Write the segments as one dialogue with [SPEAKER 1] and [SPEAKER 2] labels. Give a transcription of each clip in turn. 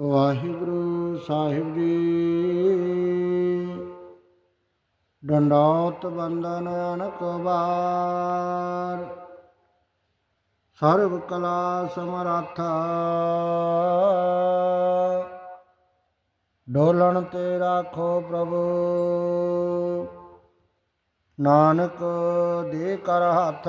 [SPEAKER 1] ਵਾਹਿਗੁਰੂ ਸਾਹਿਬ ਜੀ। ਡੰਡੌਤ ਬੰਦਨ ਅਨਕ ਬਾਰ ਸਰਬ ਕਲਾ ਸਮਰੱਥਾ। ਡੋਲਣ ਤੇ ਰਾਖੋ ਪ੍ਰਭੂ। ਨਾਨਕ ਦੇ ਕਰ ਹੱਥ।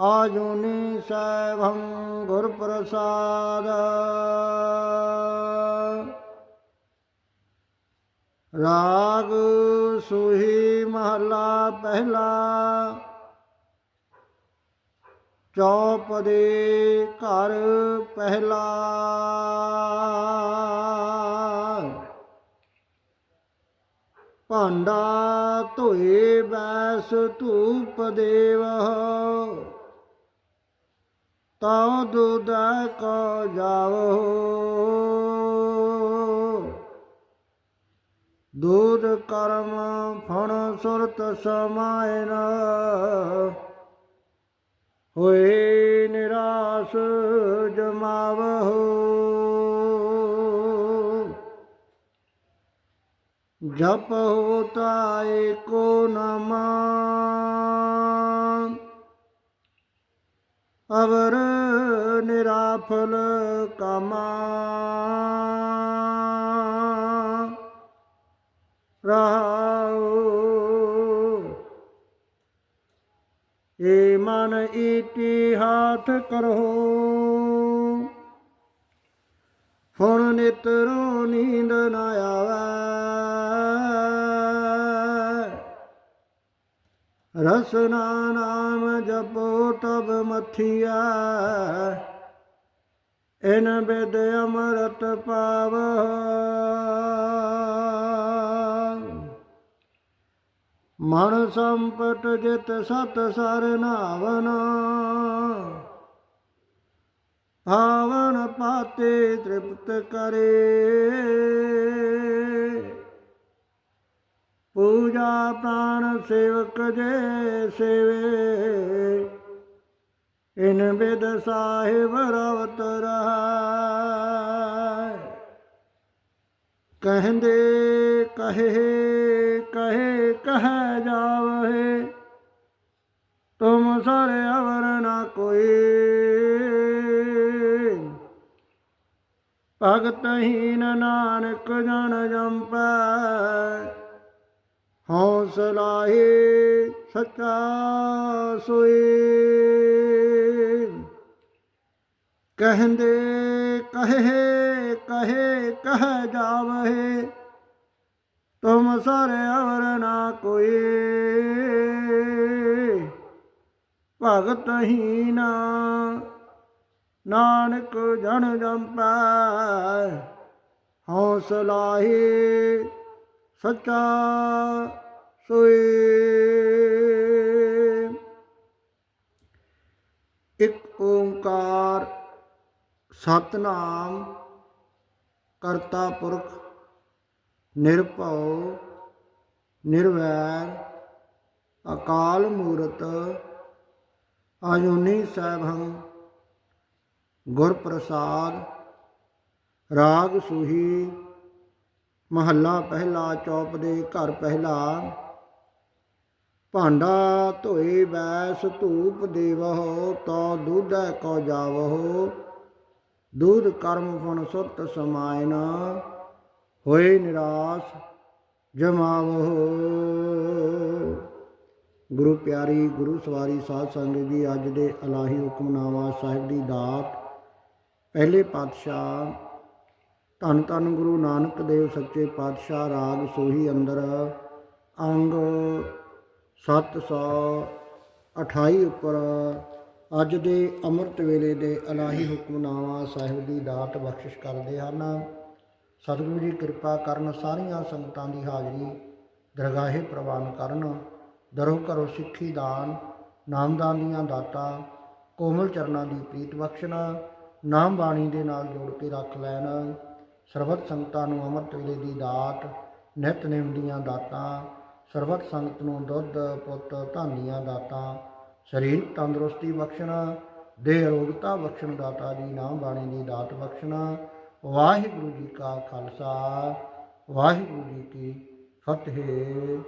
[SPEAKER 1] ਆਜੁਨੀ ਸੈਭੰ ਗੁਰ ਪ੍ਰਸਾਦ ਰਾਗ ਸੁਹੀ ਮਹਲਾ ਪਹਿਲਾ, ਚੌਪਦੇ ਘਰ ਪਹਿਲਾ। ਭਾਂਡਾ ਧੋਏ ਬੈਸ ਧੂਪ ਦੇਵ ਤਉ ਦੁਦ ਕੋ ਜਾਵੋ। ਦੂਧ ਕਰਮ ਫਣ ਸੁਰਤ ਸਮਾਇਨ ਹੋਏ ਨਿਰਾਸ ਜਮਾਵਹੁ ਜਪ ਹੋਤਾ ਏਕੋ ਨਮਾ। ਅਵਰ ਨਿਰਾਫਲ ਕਾਮਾ। ਰਹਾਉ ਏ ਮਨ ਈਟੀ ਹਾਥ ਕਰੋ। ਫੁਣ ਨਿਤਰੋ ਨੀਂਦ ਨਾ ਆਵੇ। ਰਸਨਾ ਨਾਮ ਜਪੋ ਤਬ ਮਥਿਆ ਇਨ ਬਿਦ ਅਮਰਤ ਪਾਵ। ਮਨ ਸੰਪਟ ਜਿਤ ਸਤ ਸਰ ਨਾਵਨ। ਭਾਵਨ ਪਾਤੇ ਤ੍ਰਿਪਤ ਕਰੇ। ਪੂਜਾ ਪ੍ਰਾਣ ਸੇਵਕ ਜੇ ਸੇਵੇ। ਇਨ ਬਿਦ ਸਾਹਿਬ ਰਵਤ ਰਹਾਇ ਕਹਿੰਦੇ, ਕਹੇ ਕਹੇ, ਕਹਿ ਜਾਵੇ ਤੁਮ ਸਰ ਅਵਰ ਨਾ ਕੋਈ। ਭਗਤ ਹੀਨ ਨਾਨਕ ਜਨ ਜੰਪੈ। ਹੌਸਲਾ ਹੀ ਸੱਚਾ ਸੋਈ। ਕਹਿੰਦੇ, ਕਹੇ ਕਹੇ, ਕਹਿ ਜਾਵਹਿ, ਤੁਮ ਸਰ ਅਵਰ ਨਾ ਕੋਈ। ਭਗਤ ਹੀ ਨਾ ਨਾਨਕ ਜਨ ਜੰਪੈ ਹੌਸਲਾ ਹੀ ਸੱਚਾ ਸੋਈ ਇੱਕ ਓੰਕਾਰ ਸਤਨਾਮ ਕਰਤਾ ਪੁਰਖ, ਨਿਰਭਉ, ਨਿਰਵੈਰ, ਅਕਾਲ ਮੂਰਤ ਆਜੂਨੀ ਸੈਭੰ ਗੁਰ ਪ੍ਰਸਾਦ ਰਾਗ ਸੁਹੀ, ਮਹੱਲਾ ਪਹਿਲਾ ਚੌਪ ਦੇ ਘਰ ਪਹਿਲਾ, ਭਾਂਡਾ ਧੋਏ ਬੈਸ ਧੂਪ ਦੇਵਹੁ ਤੋ ਦੁਧੈ ਕੋ ਜਾਵਹੁ। ਦੂਧ ਕਰਮ ਫੁਣ ਸੁਰਤ ਸਮਾਇਨ, ਹੋਏ ਨਿਰਾਸ ਜਮਾਵਹੁ। ਗੁਰੂ ਪਿਆਰੀ, ਗੁਰੂ ਸਵਾਰੀ ਸਾਧ ਸੰਗਤ ਜੀ, ਅੱਜ ਦੇ ਅਲਾਹੀ ਹੁਕਮਨਾਮਾ ਸਾਹਿਬ ਦੀ ਦਾਤ, ਪਹਿਲੇ ਪਾਤਸ਼ਾਹ, ਧੰਨ ਧੰਨ ਗੁਰੂ ਨਾਨਕ ਦੇਵ ਸੱਚੇ ਪਾਤਸ਼ਾਹ, ਰਾਗ ਸੋਹੀ ਅੰਦਰ ਅੰਗ 728 ਉੱਪਰ ਅੱਜ ਦੇ ਅੰਮ੍ਰਿਤ ਵੇਲੇ ਦੇ ਇਲਾਹੀ ਹੁਕਮਨਾਮਾ ਸਾਹਿਬ ਦੀ ਦਾਤ ਬਖਸ਼ਿਸ਼ ਕਰਦੇ ਹਨ ਸਤਿਗੁਰੂ ਜੀ ਕਿਰਪਾ ਕਰਨ ਸਾਰੀਆਂ ਸੰਗਤਾਂ ਦੀ ਹਾਜ਼ਰੀ ਦਰਗਾਹੇ ਪ੍ਰਵਾਨ ਕਰਨ। ਦਰੋ ਕਰੋ ਸਿੱਖੀ ਦਾਨ, ਨਾਮਦਾਨ ਦੀਆਂ ਦਾਤਾਂ, ਕੋਮਲ ਚਰਨਾਂ ਦੀ ਪ੍ਰੀਤ ਬਖਸ਼ਣਾ, ਨਾਮ ਬਾਣੀ ਦੇ ਨਾਲ ਜੋੜ ਕੇ ਰੱਖ ਲੈਣ। ਸਰਬਤ ਸੰਗਤਾਂ ਨੂੰ ਅੰਮ੍ਰਿਤ ਵੇਲੇ ਦੀ ਦਾਤ ਨਿਤਨੇਮ ਦੀਆਂ ਦਾਤਾਂ, ਸਰਬਤ ਸੰਗਤ ਨੂੰ ਦੁੱਧ, ਪੁੱਤ, ਧਨ ਦੀਆਂ ਦਾਤਾਂ ਸਰੀਰਕ ਤੰਦਰੁਸਤੀ ਬਖਸ਼ਣਾ, ਦੇਹ ਰੋਗਤਾ ਬਖਸ਼ਣ, ਦਾਤਾ ਜੀ ਨਾਮ ਬਾਣੀ ਦੀ ਦਾਤ ਬਖਸ਼ਣਾ। ਵਾਹਿਗੁਰੂ ਜੀ ਕਾ ਖਾਲਸਾ, ਵਾਹਿਗੁਰੂ ਜੀ ਕੀ ਫਤਿਹ।